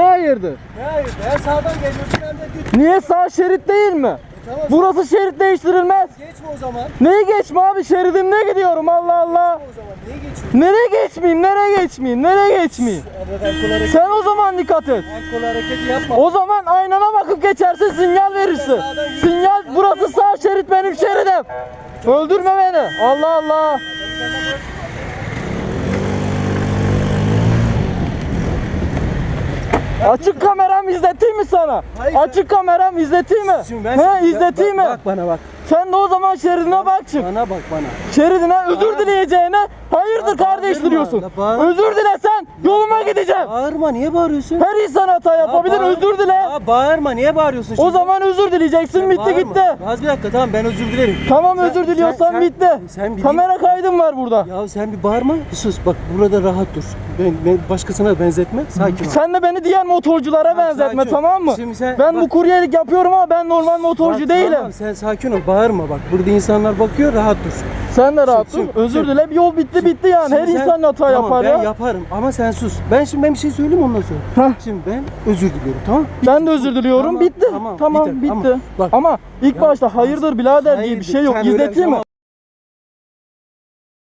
hayırdır? Ne hayır? Hem sağdan geliyorsun hem de düz. Niye sağ şerit değil mi? Tamam. Burası şerit değiştirilmez. Geçme o zaman. Neyi geçme abi şeridimde gidiyorum Allah Allah. O zaman niye geçiyorsun? Nereye geçmeyeyim nereye geçmeyeyim nereye geçmeyeyim? Hareketi, Sen o zaman dikkat et. alkol hareketi yapma. O zaman aynana bakıp geçersin sinyal verirsin. Sinyal burası sağ şerit benim şeridim. Öldürme beni. Allah Allah. Açık kameram izleteyim mi sana? Hayır. Açık kameram izleteyim mi? Şimdi ben He izleteyim mi? Bak bana bak. Sen de o zaman şeridine bak çık. Bana bak bana. Şeridine özür dileyeceğine hayırdır kardeş bağırma, diyorsun. Özür dile sen. Yoluma gideceğim. Bağırma niye bağırıyorsun? Her insan hata yapabilir. Ya bağır- Özür dile. Ya bağırma niye bağırıyorsun O şimdi? zaman özür dileyeceksin. Bitti Bağırma. gitti. Az bir dakika tamam ben özür dilerim. Tamam Sen- özür diliyorsan sen- bitti. sen bir- Kamera kaydım var burada. Ya sen bir bağırma. Bir sus bak burada rahat dur. Ben, ben başkasına benzetme. Sakin ol. Sen de beni diğer motorculara benzetme sakin ol. tamam mı? Şimdi sen- ben bu bak- kuryelik yapıyorum ama ben normal motorcu Bak, değilim. Tamam sen sakin ol bağırma bak. Burada insanlar bakıyor rahat dur. Sen de rahat dur. şimdi- Özür şimdi- dile. Bir yol bitti bitti yani. Her Şimdi sen- insan hata tamam, yapar ben ya. yaparım ama sen sus. Ben şimdi ben bir şey söyleyeyim ondan sonra. Heh. Şimdi ben özür diliyorum tamam? Ben de özür diliyorum. Tamam, bitti. tamam, Tamam, bitti. bitti. Ama bak- Ama ilk Ya- başta hayırdır birader diye bir şey yok. öyle- İzleteyim mi?